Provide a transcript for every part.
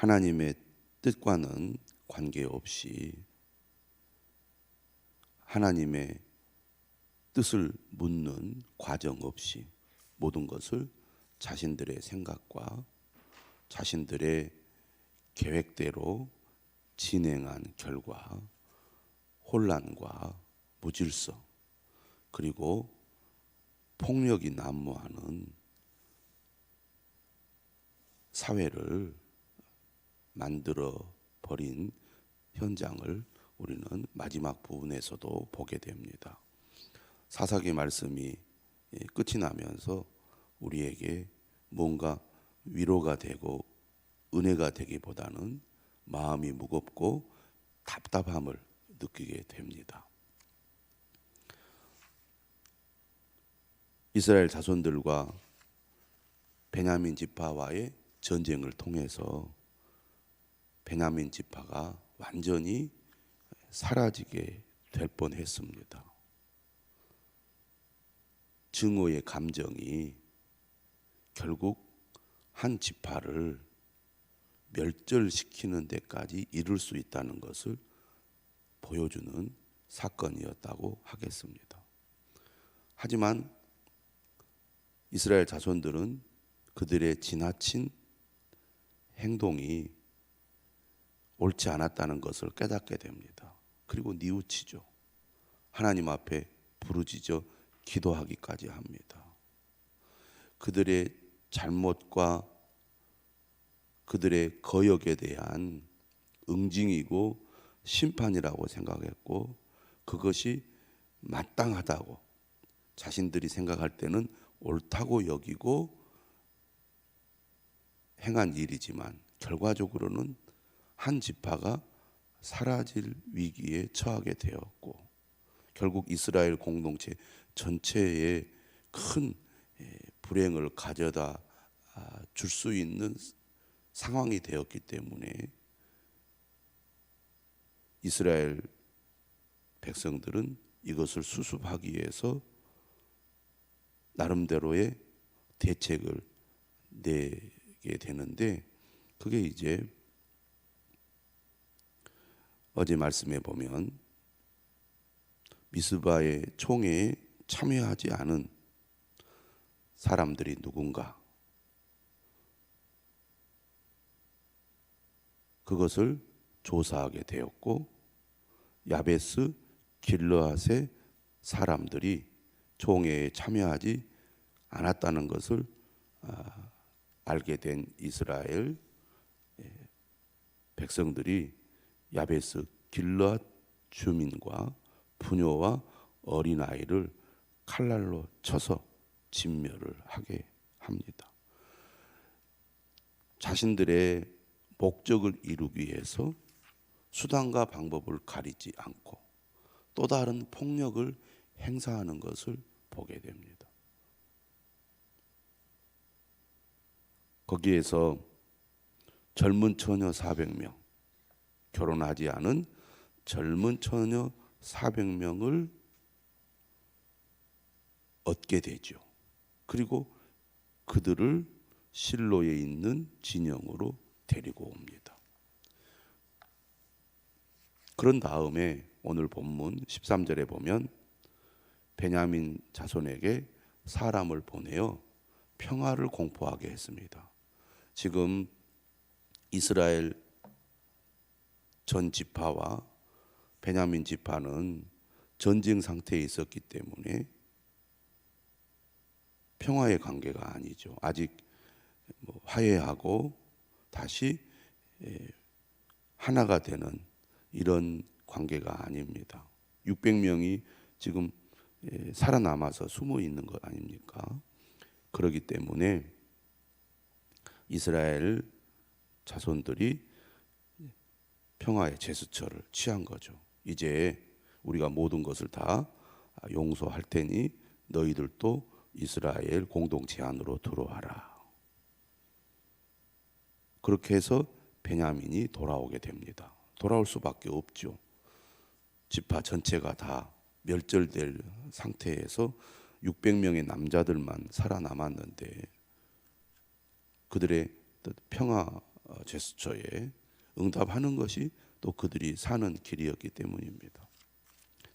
하나님의 뜻과는 관계없이 하나님의 뜻을 묻는 과정 없이 모든 것을 자신들의 생각과 자신들의 계획대로 진행한 결과 혼란과 무질서 그리고 폭력이 난무하는 사회를 만들어 버린 현장을 우리는 마지막 부분에서도 보게 됩니다. 사사기 말씀이 예, 끝이 나면서 우리에게 뭔가 위로가 되고 은혜가 되기보다는 마음이 무겁고 답답함을 느끼게 됩니다. 이스라엘 자손들과 베냐민 지파와의 전쟁을 통해서 베냐민 지파가 완전히 사라지게 될 뻔했습니다. 증오의 감정이 결국 한 지파를 멸절시키는 데까지 이룰 수 있다는 것을 보여주는 사건이었다고 하겠습니다. 하지만 이스라엘 자손들은 그들의 지나친 행동이 옳지 않았다는 것을 깨닫게 됩니다. 그리고 뉘우치죠. 하나님 앞에 부르짖어 기도하기까지 합니다. 그들의 잘못과 그들의 거역에 대한 응징이고 심판이라고 생각했고 그것이 마땅하다고 자신들이 생각할 때는 옳다고 여기고 행한 일이지만 결과적으로는 한 지파가 사라질 위기에 처하게 되었고 결국 이스라엘 공동체 전체에 큰 예, 불행을 가져다 아, 줄수 있는 상황이 되었기 때문에 이스라엘 백성들은 이것을 수습하기 위해서 나름대로의 대책을 내게 되는데 그게 이제 어제 말씀에 보면 미스바의 총회에 참여하지 않은 사람들이 누군가? 그것을 조사하게 되었고 야베스 길르앗의 사람들이 총회에 참여하지 않았다는 것을 아, 알게 된 이스라엘 예, 백성들이 야베스 길르앗 주민과 부녀와 어린 아이를 칼날로 쳐서 진멸을 하게 합니다. 자신들의 목적을 이루기 위해서 수단과 방법을 가리지 않고 또 다른 폭력을 행사하는 것을 보게 됩니다. 거기에서 젊은 처녀 400명, 결혼하지 않은 젊은 처녀 400명을 얻게 되죠. 그리고 그들을 실로에 있는 진영으로 데리고 옵니다. 그런 다음에 오늘 본문 13절에 보면 베냐민 자손에게 사람을 보내어 평화를 공포하게 했습니다. 지금 이스라엘 전 지파와 베냐민 지파는 전쟁 상태에 있었기 때문에 평화의 관계가 아니죠. 아직 뭐 화해하고 다시 하나가 되는 이런 관계가 아닙니다. 600명이 지금 살아남아서 숨어 있는 것 아닙니까? 그러기 때문에 이스라엘 자손들이 평화의 제스처를 취한 거죠. 이제 우리가 모든 것을 다 용서할 테니 너희들도 이스라엘 공동체 안으로 들어와라. 그렇게 해서 베냐민이 돌아오게 됩니다. 돌아올 수밖에 없죠. 지파 전체가 다 멸절될 상태에서 600명의 남자들만 살아남았는데 그들의 평화 어, 제스처에 응답하는 것이 또 그들이 사는 길이었기 때문입니다.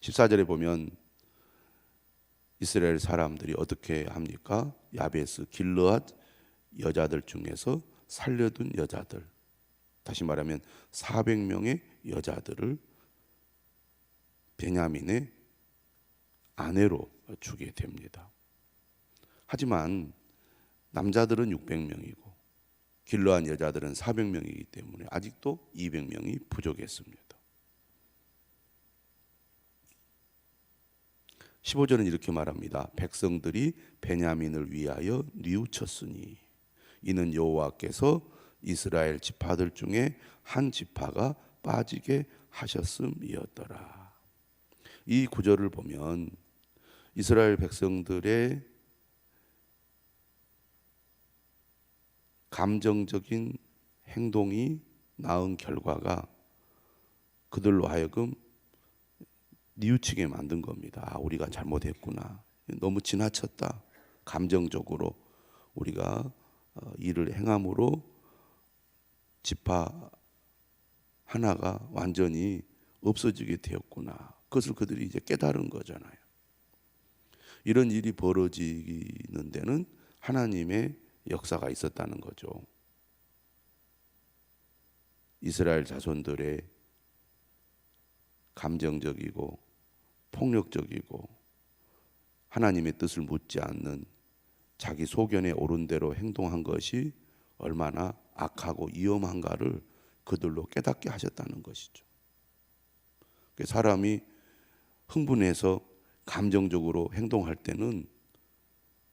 14절에 보면 이스라엘 사람들이 어떻게 합니까? 야베스 길르앗 여자들 중에서 살려둔 여자들 다시 말하면 400명의 여자들을 베냐민의 아내로 주게 됩니다. 하지만 남자들은 600명이고 길러한 여자들은 400명이기 때문에 아직도 200명이 부족했습니다. 15절은 이렇게 말합니다. 백성들이 베냐민을 위하여 뉘우쳤으니 이는 여호와께서 이스라엘 지파들 중에 한 지파가 빠지게 하셨음이었더라. 이 구절을 보면 이스라엘 백성들의 감정적인 행동이 낳은 결과가 그들로 하여금 뉘우치게 만든 겁니다. 아, 우리가 잘못했구나. 너무 지나쳤다. 감정적으로 우리가 어, 일을 행함으로 지파 하나가 완전히 없어지게 되었구나. 그것을 그들이 이제 깨달은 거잖아요. 이런 일이 벌어지는 데는 하나님의 역사가 있었다는 거죠. 이스라엘 자손들의 감정적이고 폭력적이고 하나님의 뜻을 묻지 않는 자기 소견에 오른 대로 행동한 것이 얼마나 악하고 위험한가를 그들로 깨닫게 하셨다는 것이죠. 사람이 흥분해서 감정적으로 행동할 때는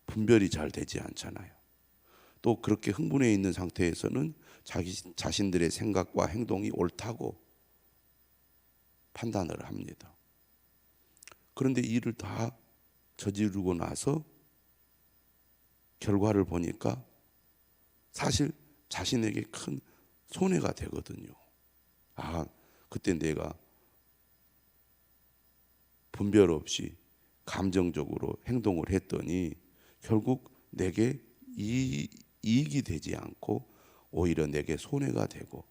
분별이 잘 되지 않잖아요. 또 그렇게 흥분해 있는 상태에서는 자기 자신들의 생각과 행동이 옳다고 판단을 합니다. 그런데 일을 다 저지르고 나서 결과를 보니까 사실 자신에게 큰 손해가 되거든요. 아, 그때 내가 분별 없이 감정적으로 행동을 했더니 결국 내게 이, 이익이 되지 않고 오히려 내게 손해가 되고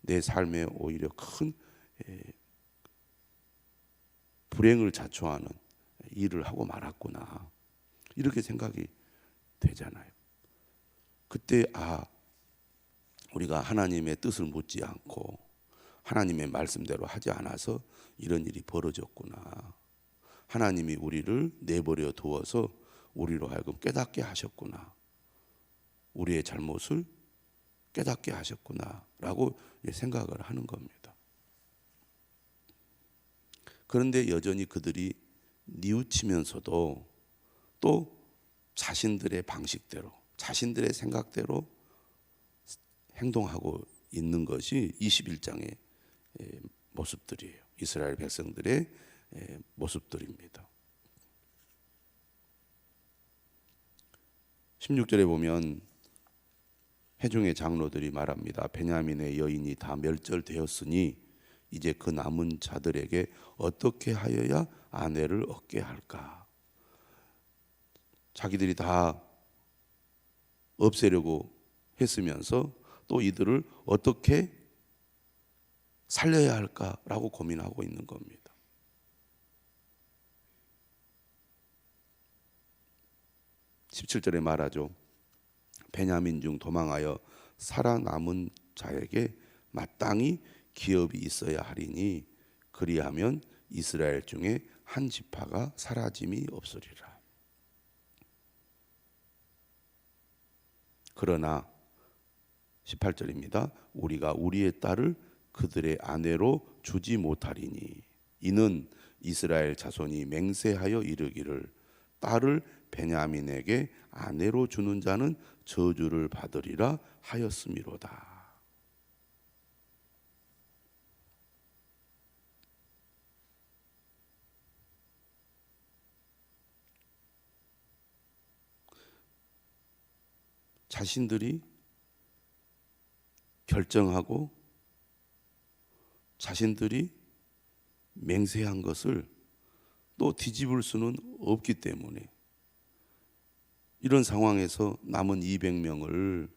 내 삶에 오히려 큰 에, 불행을 자초하는 일을 하고 말았구나 이렇게 생각이 되잖아요. 그때 아 우리가 하나님의 뜻을 묻지 않고 하나님의 말씀대로 하지 않아서 이런 일이 벌어졌구나. 하나님이 우리를 내버려 두어서 우리로 하여금 깨닫게 하셨구나. 우리의 잘못을 깨닫게 하셨구나라고 생각을 하는 겁니다. 그런데 여전히 그들이 뉘우치면서도 또 자신들의 방식대로, 자신들의 생각대로 행동하고 있는 것이 21장의 모습들이에요. 이스라엘 백성들의 모습들입니다. 16절에 보면 해중의 장로들이 말합니다. 베냐민의 여인이 다 멸절되었으니 이제 그 남은 자들에게 어떻게 하여야 아내를 얻게 할까? 자기들이 다 없애려고 했으면서 또 이들을 어떻게 살려야 할까라고 고민하고 있는 겁니다. 17절에 말하죠. 베냐민 중 도망하여 살아남은 자에게 마땅히 기업이 있어야 하리니 그리하면 이스라엘 중에 한 지파가 사라짐이 없으리라. 그러나 18절입니다. 우리가 우리의 딸을 그들의 아내로 주지 못하리니 이는 이스라엘 자손이 맹세하여 이르기를 딸을 베냐민에게 아내로 주는 자는 저주를 받으리라 하였음이로다. 자신들이 결정하고 자신들이 맹세한 것을 또 뒤집을 수는 없기 때문에 이런 상황에서 남은 200명을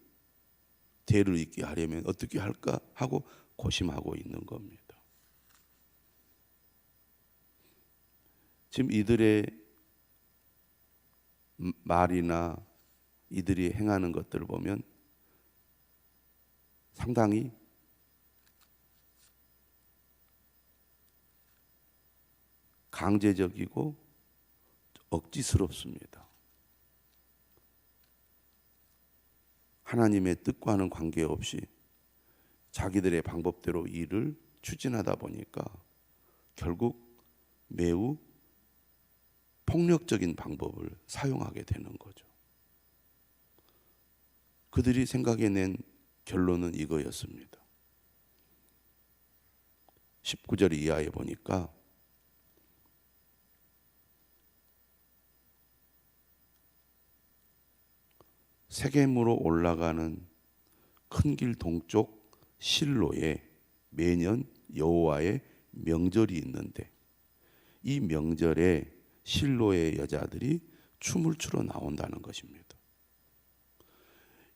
대를 잇게 하려면 어떻게 할까 하고 고심하고 있는 겁니다. 지금 이들의 말이나 이들이 행하는 것들을 보면 상당히 강제적이고 억지스럽습니다. 하나님의 뜻과는 관계없이 자기들의 방법대로 일을 추진하다 보니까 결국 매우 폭력적인 방법을 사용하게 되는 거죠. 그들이 생각해낸 결론은 이거였습니다. 19절 이하에 보니까 세겜으로 올라가는 큰 길 동쪽 실로에 매년 여호와의 명절이 있는데 이 명절에 실로의 여자들이 춤을 추러 나온다는 것입니다.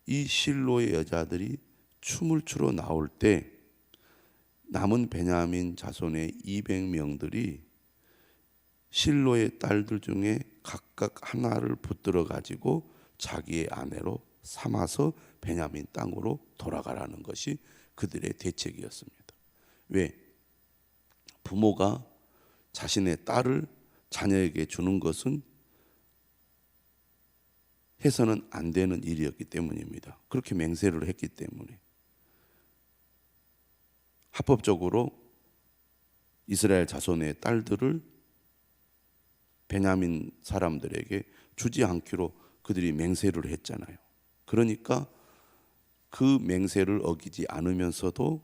이 실로의 여자들이 춤을 추러 나올 때 남은 베냐민 자손의 200명들이 실로의 딸들 중에 각각 하나를 붙들어 가지고 자기의 아내로 삼아서 베냐민 땅으로 돌아가라는 것이 그들의 대책이었습니다. 왜? 부모가 자신의 딸을 자녀에게 주는 것은 해서는 안 되는 일이었기 때문입니다. 그렇게 맹세를 했기 때문에 합법적으로 이스라엘 자손의 딸들을 베냐민 사람들에게 주지 않기로 그들이 맹세를 했잖아요. 그러니까 그 맹세를 어기지 않으면서도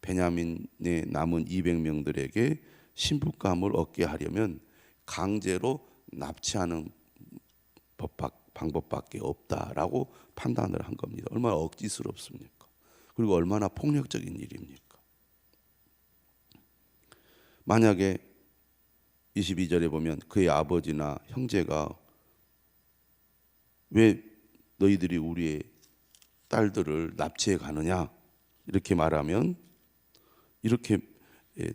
베냐민의 남은 200명들에게 신부감을 얻게 하려면 강제로 납치하는 법밖, 방법밖에 없다라고 판단을 한 겁니다. 얼마나 억지스럽습니까? 그리고 얼마나 폭력적인 일입니까? 만약에 22절에 보면 그의 아버지나 형제가 왜 너희들이 우리의 딸들을 납치해 가느냐 이렇게 말하면 이렇게 예,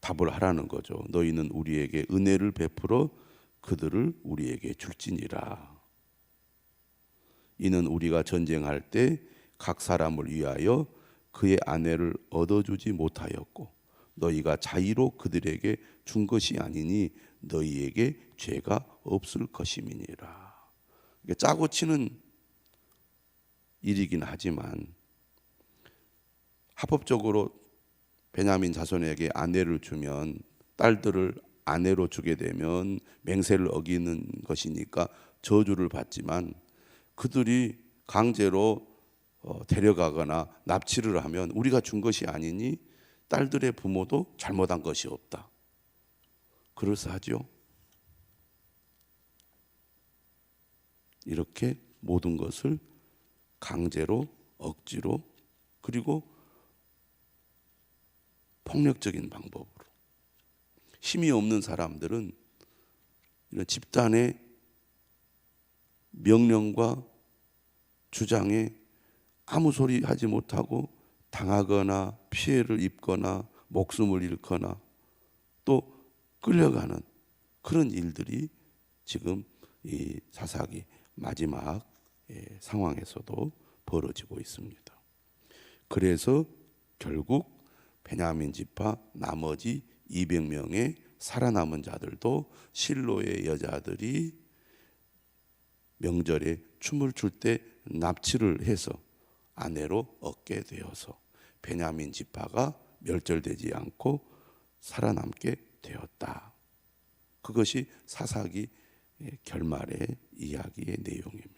답을 하라는 거죠. 너희는 우리에게 은혜를 베풀어 그들을 우리에게 줄지니라. 이는 우리가 전쟁할 때 각 사람을 위하여 그의 아내를 얻어주지 못하였고 너희가 자의로 그들에게 준 것이 아니니 너희에게 죄가 없을 것임이니라. 짜고 치는 일이긴 하지만 합법적으로 베냐민 자손에게 아내를 주면 딸들을 아내로 주게 되면 맹세를 어기는 것이니까 저주를 받지만 그들이 강제로 어, 데려가거나 납치를 하면 우리가 준 것이 아니니 딸들의 부모도 잘못한 것이 없다. 그럴싸하죠. 이렇게 모든 것을 강제로 억지로 그리고 폭력적인 방법으로. 힘이 없는 사람들은 이런 집단의 명령과 주장에 아무 소리 하지 못하고 당하거나 피해를 입거나 목숨을 잃거나 또 끌려가는 그런 일들이 지금 이 사사기 마지막 예, 상황에서도 벌어지고 있습니다. 그래서 결국 베냐민 지파 나머지 200명의 살아남은 자들도 실로의 여자들이 명절에 춤을 출 때 납치를 해서 아내로 얻게 되어서 베냐민 지파가 멸절되지 않고 살아남게 되었다. 그것이 사사기 결말의 이야기의 내용입니다.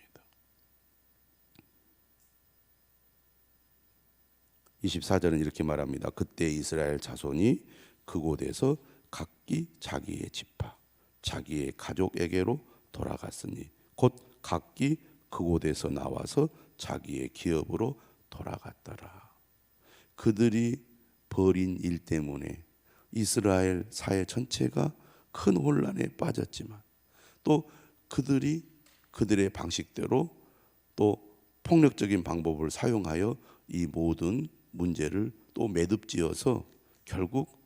24절은 이렇게 말합니다. 그때 이스라엘 자손이 그곳에서 각기 자기의 지파, 자기의 가족에게로 돌아갔으니 곧 각기 그곳에서 나와서 자기의 기업으로 돌아갔더라. 그들이 벌인 일 때문에 이스라엘 사회 전체가 큰 혼란에 빠졌지만 또 그들이 그들의 방식대로 또 폭력적인 방법을 사용하여 이 모든 문제를 또 매듭지어서 결국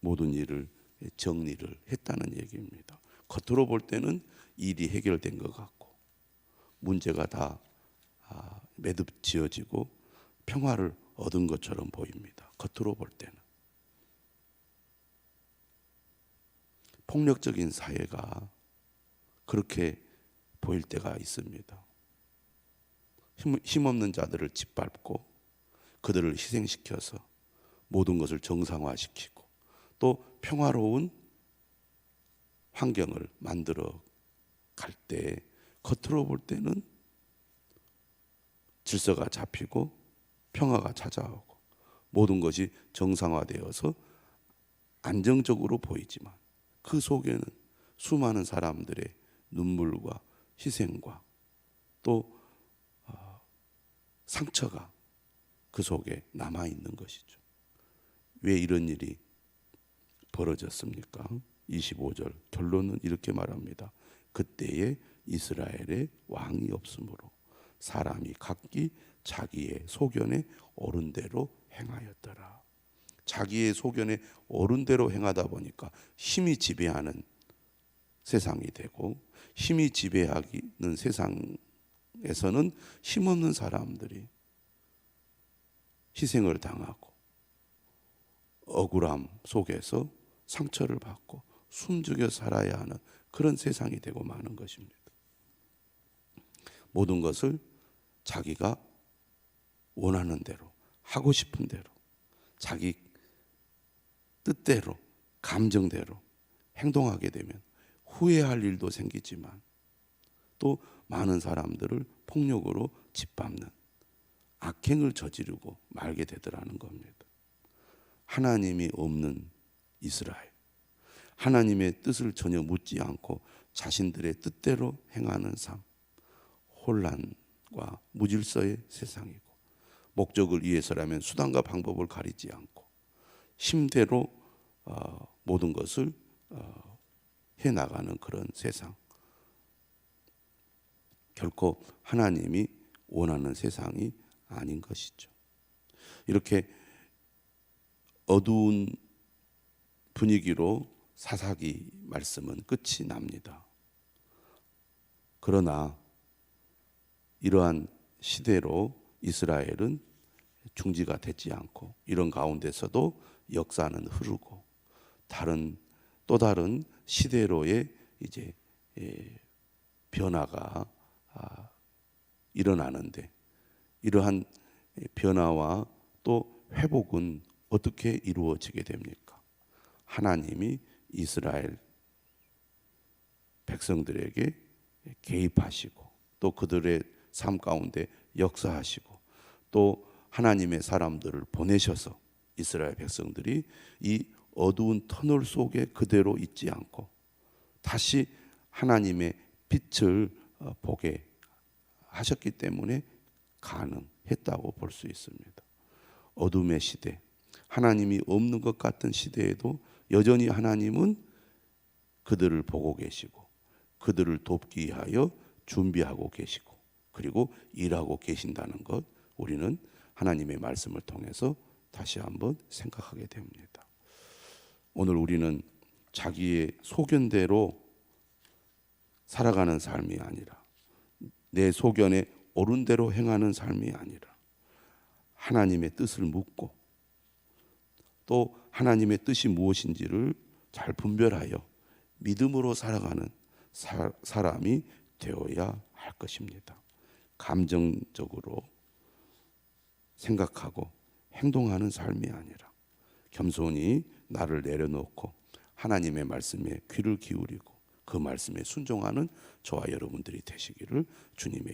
모든 일을 정리를 했다는 얘기입니다. 겉으로 볼 때는 일이 해결된 것 같고 문제가 다 아, 매듭 지어지고 평화를 얻은 것처럼 보입니다. 겉으로 볼 때는 폭력적인 사회가 그렇게 보일 때가 있습니다. 힘, 힘없는 자들을 짓밟고 그들을 희생시켜서 모든 것을 정상화시키고 또 평화로운 환경을 만들어 갈 때 겉으로 볼 때는 질서가 잡히고 평화가 찾아오고 모든 것이 정상화되어서 안정적으로 보이지만 그 속에는 수많은 사람들의 눈물과 희생과 또 어, 상처가 그 속에 남아 있는 것이죠. 왜 이런 일이 벌어졌습니까? 25절 결론은 이렇게 말합니다. 그때에 이스라엘에 왕이 없으므로 사람이 각기 자기의 소견에 옳은 대로 행하였더라. 자기의 소견에 옳은 대로 행하다 보니까 힘이 지배하는 세상이 되고 힘이 지배하는 세상에서는 힘없는 사람들이 희생을 당하고 억울함 속에서 상처를 받고 숨죽여 살아야 하는 그런 세상이 되고 마는 것입니다. 모든 것을 자기가 원하는 대로 하고 싶은 대로 자기 뜻대로 감정대로 행동하게 되면 후회할 일도 생기지만 또 많은 사람들을 폭력으로 짓밟는 악행을 저지르고 말게 되더라는 겁니다. 하나님이 없는 이스라엘. 하나님의 뜻을 전혀 묻지 않고 자신들의 뜻대로 행하는 삶. 혼란과 무질서의 세상이고 목적을 위해서라면 수단과 방법을 가리지 않고 힘대로 어, 모든 것을 어, 해 나가는 그런 세상. 결코 하나님이 원하는 세상이 아닌 것이죠. 이렇게 어두운 분위기로 사사기 말씀은 끝이 납니다. 그러나 이러한 시대로 이스라엘은 중지가 되지 않고 이런 가운데서도 역사는 흐르고 다른 또 다른 시대로의 이제 예, 변화가 아, 일어나는데 이러한 변화와 또 회복은 어떻게 이루어지게 됩니까? 하나님이 이스라엘 백성들에게 개입하시고 또 그들의 삶 가운데 역사하시고 또 하나님의 사람들을 보내셔서 이스라엘 백성들이 이 어두운 터널 속에 그대로 있지 않고 다시 하나님의 빛을 어, 보게 하셨기 때문에 가능했다고 볼 수 있습니다. 어둠의 시대, 하나님이 없는 것 같은 시대에도 여전히 하나님은 그들을 보고 계시고 그들을 돕기 위하여 준비하고 계시고 그리고 일하고 계신다는 것 우리는 하나님의 말씀을 통해서 다시 한번 생각하게 됩니다. 오늘 우리는 자기의 소견대로 살아가는 삶이 아니라 내 소견에 옳은 대로 행하는 삶이 아니라 하나님의 뜻을 묻고 또 하나님의 뜻이 무엇인지를 잘 분별하여 믿음으로 살아가는 사, 사람이 되어야 할 것입니다. 감정적으로 생각하고 행동하는 삶이 아니라 겸손히 나를 내려놓고 하나님의 말씀에 귀를 기울이고 그 말씀에 순종하는 저와 여러분들이 되시기를 주님의